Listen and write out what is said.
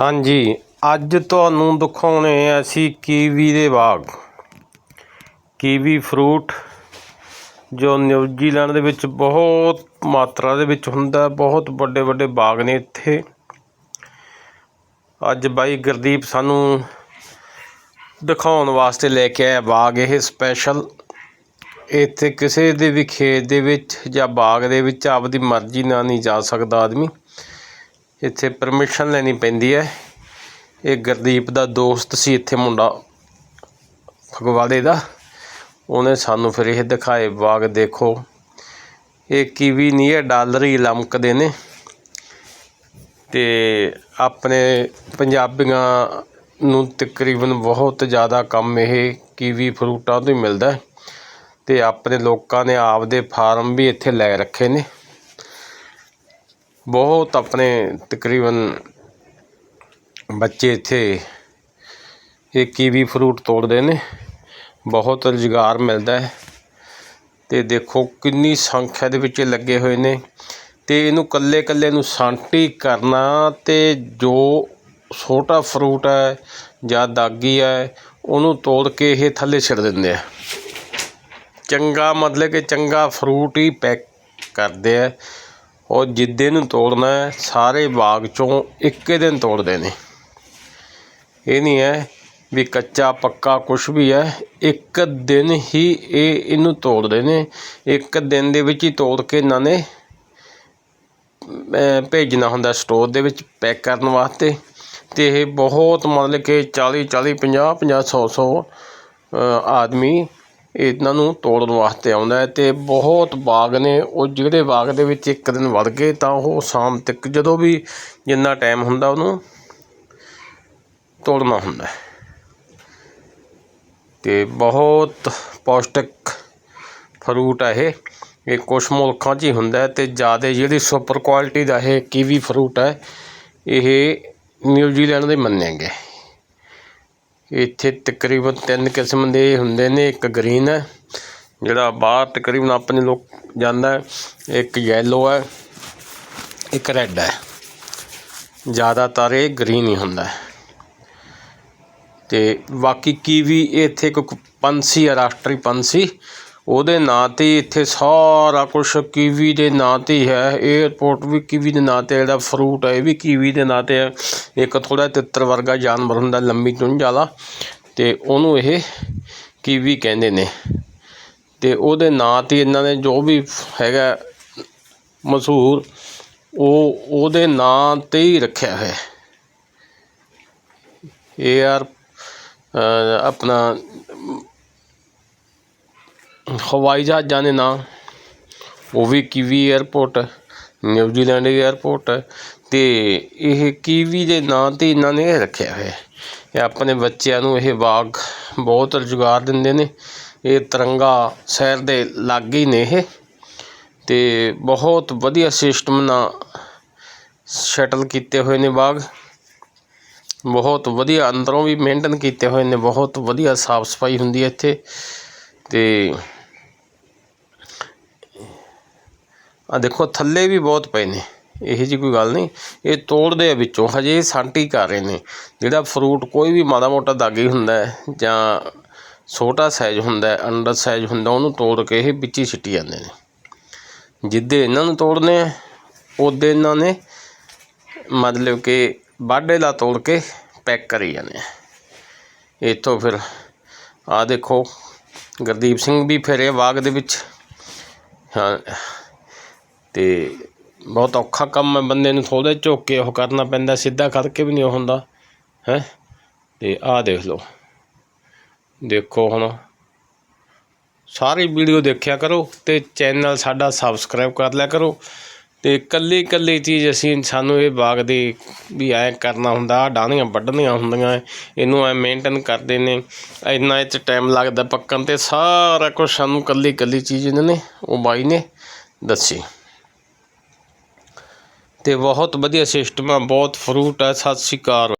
ਹਾਂਜੀ, ਅੱਜ ਤੁਹਾਨੂੰ ਦਿਖਾਉਣੇ ਆ ਅਸੀਂ ਕੀਵੀ ਦੇ ਬਾਗ। ਕੀਵੀ ਫਰੂਟ ਜੋ ਨਿਊਜ਼ੀਲੈਂਡ ਦੇ ਵਿੱਚ ਬਹੁਤ ਮਾਤਰਾ ਦੇ ਵਿੱਚ ਹੁੰਦਾ, ਬਹੁਤ ਵੱਡੇ ਵੱਡੇ ਬਾਗ ਨੇ ਇੱਥੇ। ਅੱਜ ਬਾਈ ਗੁਰਦੀਪ ਸਾਨੂੰ ਦਿਖਾਉਣ ਵਾਸਤੇ ਲੈ ਕੇ ਆਇਆ ਬਾਗ ਇਹ ਸਪੈਸ਼ਲ ਇੱਥੇ ਕਿਸੇ ਦੇ ਵੀ ਖੇਤ ਦੇ ਵਿੱਚ ਜਾਂ ਬਾਗ ਦੇ ਵਿੱਚ ਆਪਦੀ ਮਰਜ਼ੀ ਨਾਲ ਨਹੀਂ ਜਾ ਸਕਦਾ ਆਦਮੀ। ਇੱਥੇ ਪਰਮਿਸ਼ਨ ਲੈਣੀ ਪੈਂਦੀ ਹੈ। ਇਹ ਗੁਰਦੀਪ ਦਾ ਦੋਸਤ ਸੀ, ਇੱਥੇ ਮੁੰਡਾ ਫਗਵਾੜੇ ਦਾ। ਉਹਨੇ ਸਾਨੂੰ ਫਿਰ ਇਹ ਦਿਖਾਏ ਬਾਗ ਦੇਖੋ, ਇਹ ਕੀਵੀ ਨਹੀਂ ਹੈ, ਡਾਲਰ ਹੀ ਲਮਕਦੇ ਨੇ। ਤੇ ਆਪਣੇ ਪੰਜਾਬੀਆਂ ਨੂੰ ਤਕਰੀਬਨ ਬਹੁਤ ਜ਼ਿਆਦਾ ਕੰਮ ਇਹ ਕੀਵੀ ਫਰੂਟਾਂ ਤੋਂ ਹੀ ਮਿਲਦਾ ਹੈ। ਤੇ ਆਪਣੇ ਲੋਕਾਂ ਨੇ ਆਪਦੇ ਫਾਰਮ ਵੀ ਇੱਥੇ ਲੈ ਰੱਖੇ ਨੇ। ਬਹੁਤ ਆਪਣੇ ਤਕਰੀਬਨ ਬੱਚੇ ਇੱਥੇ ਇਹ ਕੀਵੀ ਫਰੂਟ ਤੋੜਦੇ ਨੇ। ਬਹੁਤ ਰੁਜ਼ਗਾਰ ਮਿਲਦਾ ਹੈ। ਤੇ ਦੇਖੋ ਕਿੰਨੀ ਸੰਖਿਆ ਦੇ ਵਿੱਚ ਇਹ ਲੱਗੇ ਹੋਏ ਨੇ। ਅਤੇ ਇਹਨੂੰ ਇਕੱਲੇ ਇਕੱਲੇ ਨੂੰ ਸਾਂਟੀ ਕਰਨਾ ਅਤੇ ਜੋ ਛੋਟਾ ਫਰੂਟ ਹੈ ਜਾਂ ਦਾਗੀ ਹੈ, ਉਹਨੂੰ ਤੋੜ ਕੇ ਇਹ ਥੱਲੇ ਛੱਡ ਦਿੰਦੇ ਆ। ਚੰਗਾ ਮਤਲਬ ਕਿ ਚੰਗਾ ਫਰੂਟ ਹੀ ਪੈਕ ਕਰਦੇ ਆ। ਉਹ ਜਿੱਦੇ ਨੂੰ ਤੋੜਨਾ ਸਾਰੇ ਬਾਗ ਚੋਂ ਇੱਕੇ ਦਿਨ ਤੋੜਦੇ ਨੇ। ਇਹ ਨਹੀਂ ਹੈ ਵੀ ਕੱਚਾ, ਪੱਕਾ ਕੁਛ ਵੀ ਹੈ, ਇੱਕ ਦਿਨ ਹੀ ਇਹ ਇਹਨੂੰ ਤੋੜਦੇ ਨੇ। ਇੱਕ ਦਿਨ ਦੇ ਵਿੱਚ ਹੀ ਤੋੜ ਕੇ ਇਹਨਾਂ ਨੇ ਭੇਜਣਾ ਹੁੰਦਾ ਸਟੋਰ ਦੇ ਵਿੱਚ ਪੈਕ ਕਰਨ ਵਾਸਤੇ। ਤੇ ਇਹ ਬਹੁਤ ਮਤਲਬ ਕਿ 40 40 50 50 100 100 ਆਦਮੀ ਇਹਨਾਂ ਨੂੰ ਤੋੜਨ ਵਾਸਤੇ ਆਉਂਦਾ ਹੈ ਤੇ ਬਹੁਤ ਬਾਗ ਨੇ, ਉਹ ਜਿਹੜੇ ਬਾਗ ਦੇ ਵਿੱਚ ਇੱਕ ਦਿਨ ਵੜ ਗਏ ਤਾਂ ਉਹ ਸ਼ਾਮ ਤੱਕ ਜਦੋਂ ਵੀ ਜਿੰਨਾ ਟਾਈਮ ਹੁੰਦਾ ਉਹਨੂੰ ਤੋੜਨਾ ਹੁੰਦਾ ਅਤੇ ਬਹੁਤ ਪੌਸ਼ਟਿਕ ਫਰੂਟ ਹੈ ਇਹ। ਇਹ ਕੁਛ ਮੁਲਕਾਂ 'ਚ ਹੀ ਹੁੰਦਾ ਅਤੇ ਜ਼ਿਆਦਾ ਜਿਹੜੀ ਸੁਪਰ ਕੁਆਲਿਟੀ ਦਾ ਇਹ ਕੀਵੀ ਫਰੂਟ ਹੈ, ਇਹ ਨਿਊਜ਼ੀਲੈਂਡ ਦੇ ਮੰਨਿਆ ਗਏ ਇੱਥੇ ਤਕਰੀਬਨ ਤਿੰਨ ਕਿਸਮ ਦੇ ਹੁੰਦੇ ਨੇ, ਇੱਕ ਗ੍ਰੀਨ ਹੈ, ਜਿਹੜਾ ਬਾਹਰ ਤਕਰੀਬਨ ਆਪਣੇ ਲੋਕ ਜਾਂਦਾ ਇੱਕ ਯੈਲੋ ਹੈ, ਇੱਕ ਰੈੱਡ ਹੈ। ਜ਼ਿਆਦਾਤਰ ਇਹ ਗ੍ਰੀਨ ਹੀ ਹੁੰਦਾ ਹੈ। ਤੇ ਬਾਕੀ ਕੀਵੀ ਇਹ ਇੱਥੇ ਇੱਕ ਪੰਛੀ ਹੈ, ਰਾਸ਼ਟਰੀ ਪੰਛੀ ਉਹਦੇ ਨਾਂ ਤੇ ਇੱਥੇ ਸਾਰਾ ਕੁਛ ਕੀਵੀ ਦੇ ਨਾਂ ਤੇ ਹੀ ਹੈ। ਏਅਰਪੋਰਟ ਵੀ ਕੀਵੀ ਦੇ ਨਾਂ ਤੇ ਜਿਹੜਾ ਫਰੂਟ ਹੈ, ਇਹ ਵੀ ਕੀਵੀ ਦੇ ਨਾਂ ਤੇ ਹੈ। ਇੱਕ ਥੋੜਾ ਤਿੱਤਰ ਵਰਗਾ ਜਾਨਵਰ ਹੁੰਦਾ, ਲੰਮੀ ਚੁੰਝ ਵਾਲਾ ਅਤੇ ਉਹਨੂੰ ਇਹ ਕੀਵੀ ਕਹਿੰਦੇ ਨੇ। ਅਤੇ ਉਹਦੇ ਨਾਂ ਤੇ ਇਹਨਾਂ ਨੇ ਜੋ ਵੀ ਹੈਗਾ ਮਸ਼ਹੂਰ, ਉਹ ਉਹਦੇ ਨਾਂ ਤੇ ਹੀ ਰੱਖਿਆ ਹੈ। ਇਹ ਯਾਰ ਆਪਣਾ ਹਵਾਈ ਜਹਾਜ਼ਾਂ ਦੇ ਨਾਂ, ਉਹ ਵੀ kiwi airport New Zealand airport ਅਤੇ ਇਹ ਕੀਵੀ ਦੇ ਨਾਂ ਤੇ ਇਹਨਾਂ ਨੇ ਰੱਖਿਆ ਹੋਇਆ ਇਹ ਆਪਣੇ ਬੱਚਿਆਂ ਨੂੰ ਇਹ ਬਾਗ ਬਹੁਤ ਰੁਜ਼ਗਾਰ ਦਿੰਦੇ ਨੇ। ਇਹ ਤਿਰੰਗਾ ਸ਼ਹਿਰ ਦੇ ਲਾਗੇ ਹੀ ਨੇ ਇਹ ਅਤੇ ਬਹੁਤ ਵਧੀਆ ਸਿਸਟਮ ਨਾਲ ਸ਼ਟਲ ਕੀਤੇ ਹੋਏ ਨੇ ਬਾਗ। ਬਹੁਤ ਵਧੀਆ ਅੰਦਰੋਂ ਵੀ ਮੇਨਟੇਨ ਕੀਤੇ ਹੋਏ ਨੇ, ਬਹੁਤ ਵਧੀਆ ਸਾਫ਼ ਸਫ਼ਾਈ ਹੁੰਦੀ ਹੈ ਇੱਥੇ। ਤੇ ਆ ਦੇਖੋ, ਥੱਲੇ ਵੀ ਬਹੁਤ ਪਏ ਨੇ। ਇਹੋ ਜੀ ਕੋਈ ਗੱਲ ਨਹੀਂ। ਇਹ ਤੋੜਦੇ ਆ ਵਿੱਚੋਂ। ਹਜੇ ਸਾਂਟੀ ਕਰ ਰਹੇ ਨੇ। ਜਿਹੜਾ ਫਰੂਟ ਕੋਈ ਵੀ ਮਾੜਾ ਮੋਟਾ ਦਾਗੀ ਹੁੰਦਾ ਜਾਂ ਛੋਟਾ ਸਾਈਜ਼ ਹੁੰਦਾ ਅੰਡਰ ਸਾਈਜ਼ ਹੁੰਦਾ, ਉਹਨੂੰ ਤੋੜ ਕੇ ਇਹ ਵਿੱਚ ਹੀ ਸਿੱਟੀ ਜਾਂਦੇ ਨੇ। ਜਿੱਦੇ ਇਹਨਾਂ ਨੂੰ ਤੋੜਨੇ ਆ, ਉਹਦੇ ਇਹਨਾਂ ਨੇ ਮਤਲਬ ਕਿ ਬਾਡੇ ਲਾ ਤੋੜ ਕੇ ਪੈਕ ਕਰੀ ਜਾਂਦੇ ਆ। ਇੱਥੋਂ ਫਿਰ ਆ ਦੇਖੋ ਗੁਰਦੀਪ ਸਿੰਘ ਵੀ ਫਿਰੇ ਬਾਗ ਦੇ ਵਿੱਚ। ਹਾਂ ਅਤੇ ਬਹੁਤ ਔਖਾ ਕੰਮ ਹੈ, ਬੰਦੇ ਨੂੰ ਥੋੜ੍ਹਾ ਝੁੱਕ ਕੇ ਉਹ ਕਰਨਾ ਪੈਂਦਾ, ਸਿੱਧਾ ਕਰਕੇ ਵੀ ਨਹੀਂ ਉਹ ਹੁੰਦਾ, ਹੈਂ? ਅਤੇ ਆਹ ਦੇਖ ਲਓ। ਦੇਖੋ ਹੁਣ, ਸਾਰੀ ਵੀਡੀਓ ਦੇਖਿਆ ਕਰੋ ਤੇ ਚੈਨਲ ਸਾਡਾ ਸਬਸਕ੍ਰਾਈਬ ਕਰ ਲਿਆ ਕਰੋ। ਅਤੇ ਇਕੱਲੀ ਇਕੱਲੀ ਚੀਜ਼ ਅਸੀਂ ਸਾਨੂੰ ਇਹ ਬਾਗ ਦੇ ਵੀ ਐਂ ਕਰਨਾ ਹੁੰਦਾ ਡਾਹਣੀਆਂ ਵੱਢਣੀਆਂ ਹੁੰਦੀਆਂ, ਇਹਨੂੰ ਐਂ ਮੇਨਟੇਨ ਕਰਦੇ ਨੇ, ਇੰਨਾ ਇਹ 'ਚ ਟਾਈਮ ਲੱਗਦਾ ਪੱਕਣ ਤੇ ਸਾਰਾ ਕੁਝ ਸਾਨੂੰ ਇਕੱਲੀ ਇਕੱਲੀ ਚੀਜ਼ ਇਹਨਾਂ ਨੇ, ਉਹ ਬਾਈ ਨੇ ਦੱਸੀ। ਅਤੇ ਬਹੁਤ ਵਧੀਆ ਸਿਸਟਮ ਆ, ਬਹੁਤ ਫਰੂਟ ਆ, ਸਤਿ ਸ਼੍ਰੀ ਅਕਾਲ।